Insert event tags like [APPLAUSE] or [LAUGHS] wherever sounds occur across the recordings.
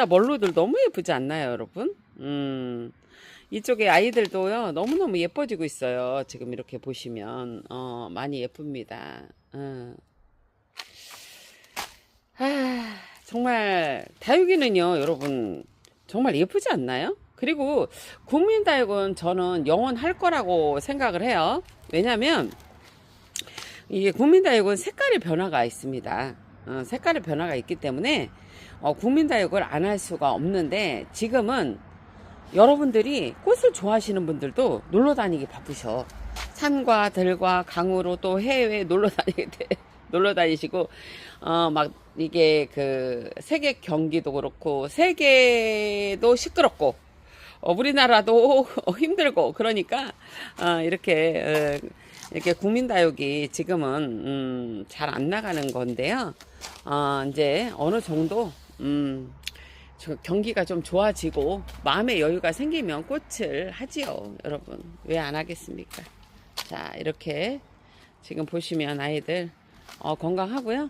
진짜 멀로들 너무 예쁘지 않나요, 여러분? 음, 이쪽에 아이들도요, 너무너무 예뻐지고 있어요. 지금 이렇게 보시면, 어, 많이 예쁩니다. 어. 아, 정말, 다육이는요, 여러분, 정말 예쁘지 않나요? 그리고 국민다육은 저는 영원할 거라고 생각을 해요. 왜냐면, 이게 국민다육은 색깔의 변화가 있습니다. 어, 색깔의 변화가 있기 때문에 어, 국민다육을 안 할 수가 없는데 지금은 여러분들이 꽃을 좋아하시는 분들도 놀러 다니기 바쁘셔. 산과 들과 강으로 또 해외 놀러 [LAUGHS] 다니게 돼. 놀러 다니시고 어 막 이게 그 세계 경기도 그렇고 세계도 시끄럽고 어, 우리나라도 [LAUGHS] 힘들고 그러니까 어, 이렇게 어, 이렇게 국민다육이 지금은 음, 잘 안 나가는 건데요. 어, 이제 어느 정도 음, 저 경기가 좀 좋아지고 마음의 여유가 생기면 꽃을 하지요, 여러분. 왜 안 하겠습니까? 자, 이렇게 지금 보시면 아이들 어, 건강하고요.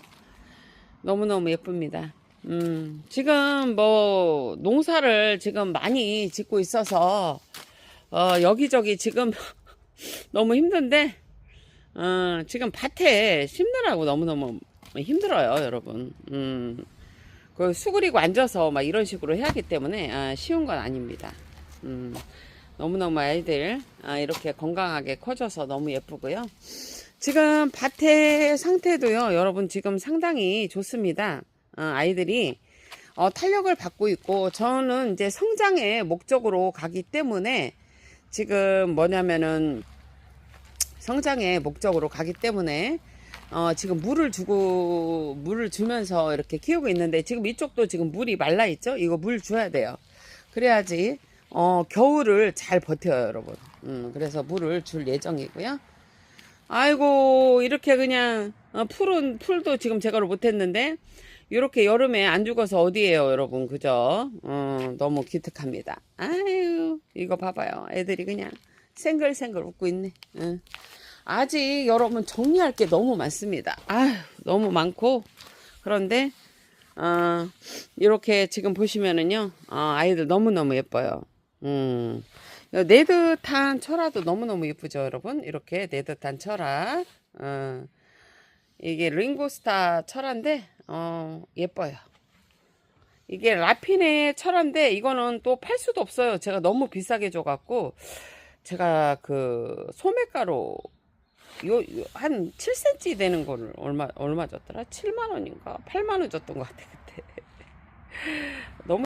너무너무 예쁩니다. 음, 지금 뭐 농사를 지금 많이 짓고 있어서 어, 여기저기 지금 [LAUGHS] 너무 힘든데 어, 지금 밭에 심느라고 너무너무 힘들어요, 여러분. 음, 그 수그리고 앉아서 막 이런 식으로 해야 하기 때문에 아, 쉬운 건 아닙니다. 음, 너무너무 아이들 아, 이렇게 건강하게 커져서 너무 예쁘고요. 지금 밭의 상태도요, 여러분 지금 상당히 좋습니다. 어, 아이들이 어, 탄력을 받고 있고 저는 이제 성장의 목적으로 가기 때문에 지금 뭐냐면은 성장의 목적으로 가기 때문에 어, 지금 물을 주고 물을 주면서 이렇게 키우고 있는데 지금 이쪽도 지금 물이 말라 있죠? 이거 물 줘야 돼요. 그래야지 어, 겨울을 잘 버텨요, 여러분. 음, 그래서 물을 줄 예정이고요. 아이고 이렇게 그냥 어, 풀은 풀도 지금 제거를 못했는데 이렇게 여름에 안 죽어서 어디에요, 여러분, 그죠? 어, 너무 기특합니다. 아유 이거 봐봐요, 애들이 그냥 생글생글 웃고 있네. 응. 아직 여러분 정리할 게 너무 많습니다. 아유 너무 많고 그런데 어, 이렇게 지금 보시면은요, 어, 아이들 너무 너무 예뻐요. 음. 네듯한 철화도 너무너무 예쁘죠, 여러분? 이렇게 네듯한 철화. 어, 이게 링고스타 철화인데, 어, 예뻐요. 이게 라핀의 철화인데, 이거는 또 팔 수도 없어요. 제가 너무 비싸게 줘갖고, 제가 그 소매가로 요, 요, 한 7cm 되는 거를 얼마, 얼마 줬더라? 7만원인가? 8만원 줬던 것 같아, 그때. [LAUGHS] 너무